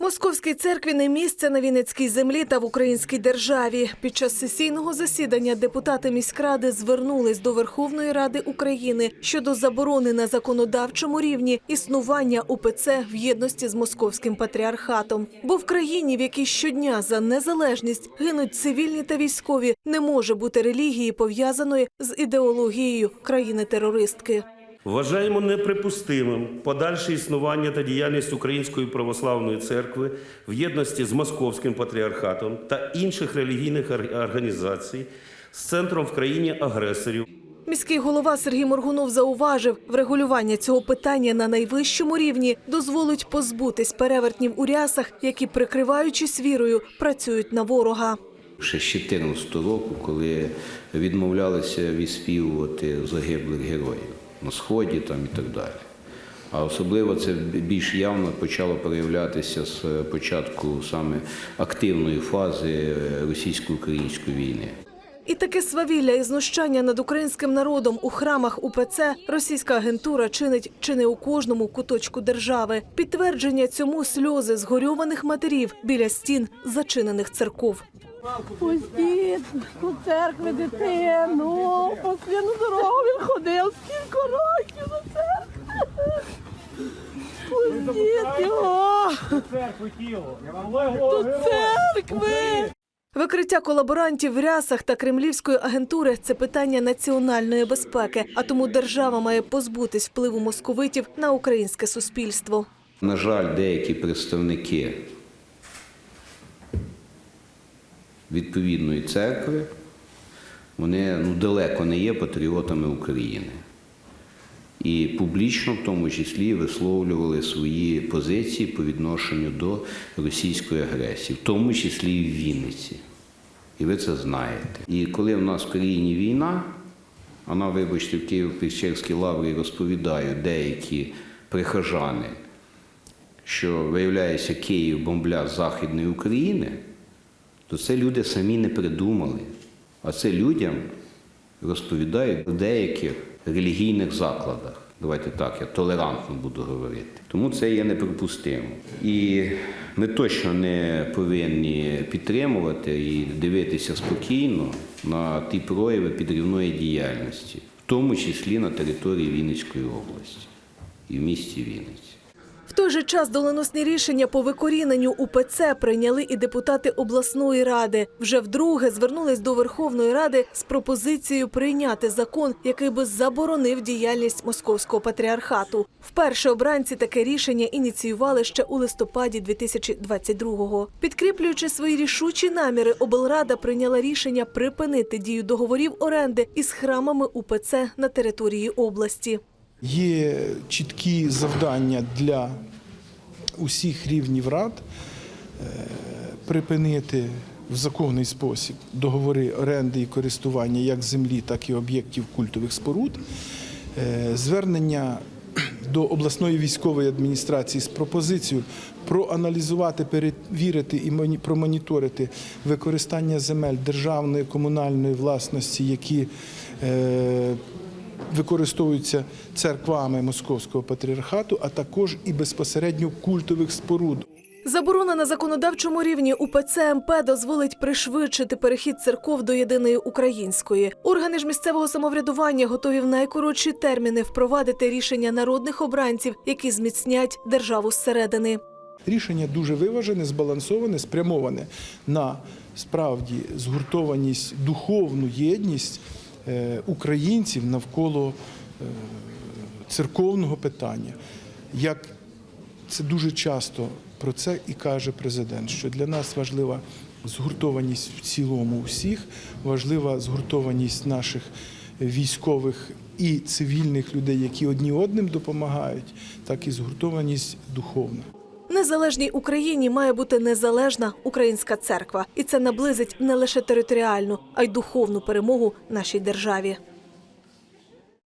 Московській церкві не місце на Вінницькій землі та в українській державі. Під час сесійного засідання депутати міськради звернулись до Верховної Ради України щодо заборони на законодавчому рівні існування УПЦ в єдності з московським патріархатом. Бо в країні, в якій щодня за незалежність гинуть цивільні та військові, не може бути релігії пов'язаної з ідеологією країни-терористки. Вважаємо неприпустимим подальше існування та діяльність Української православної церкви в єдності з Московським патріархатом та інших релігійних організацій з центром в країні агресорів. Міський голова Сергій Моргунов зауважив, врегулювання цього питання на найвищому рівні дозволить позбутись перевертнів у рясах, які, прикриваючись вірою, працюють на ворога. Ще з 14 року, коли відмовлялися відспівувати загиблих героїв на сході там і так далі. А особливо це більш явно почало проявлятися з початку саме активної фази е, російсько-української війни. І таке свавілля і знущання над українським народом у храмах УПЦ російська агентура чинить чи не у кожному куточку держави. Підтвердження цьому сльози згорьованих матерів біля стін зачинених церков. Пустіть до церкви дитину, по свину дорогу він ходив скільки років до церкви. Пустіть його церкви тіло. До церкви. Викриття колаборантів в рясах та кремлівської агентури це питання національної безпеки. А тому держава має позбутись впливу московитів на українське суспільство. На жаль, деякі представники відповідної церкви, вони ну, далеко не є патріотами України. І публічно, в тому числі, висловлювали свої позиції по відношенню до російської агресії, в тому числі і в Вінниці. І ви це знаєте. І коли в нас в країні війна, вона, вибачте, в Києво-Печерській лаврі розповідають деякі прихожани, що виявляється, Київ бомбля Західної України, то це люди самі не придумали. А це людям розповідають в деяких релігійних закладах. Давайте так, я толерантно буду говорити. Тому це є неприпустимо. І ми точно не повинні підтримувати і дивитися спокійно на ті прояви підривної діяльності, в тому числі на території Вінницької області і в місті Вінниці. Той же час доленосні рішення по викоріненню УПЦ прийняли і депутати обласної ради. Вже вдруге звернулись до Верховної Ради з пропозицією прийняти закон, який би заборонив діяльність московського патріархату. Вперше обранці таке рішення ініціювали ще у листопаді 2022-го. Підкріплюючи свої рішучі наміри, облрада прийняла рішення припинити дію договорів оренди із храмами УПЦ на території області. Є чіткі завдання для усіх рівнів рад е, припинити в законний спосіб договори оренди і користування як землі, так і об'єктів культових споруд. Е, Звернення до обласної військової адміністрації з пропозицією проаналізувати, перевірити і промоніторити використання земель державної комунальної власності, які е, використовуються церквами Московського патріархату, а також і безпосередньо культових споруд. Заборона на законодавчому рівні УПЦ МП дозволить пришвидшити перехід церков до єдиної української. Органи ж місцевого самоврядування готові в найкоротші терміни впровадити рішення народних обранців, які зміцнять державу зсередини. Рішення дуже виважене, збалансоване, спрямоване на справді згуртованість, духовну єдність українців навколо е, церковного питання. Як це дуже часто про це і каже президент, що для нас важлива згуртованість в цілому усіх, важлива згуртованість наших військових і цивільних людей, які одні одним допомагають, так і згуртованість духовна. Незалежній Україні має бути незалежна українська церква, і це наблизить не лише територіальну, а й духовну перемогу нашій державі.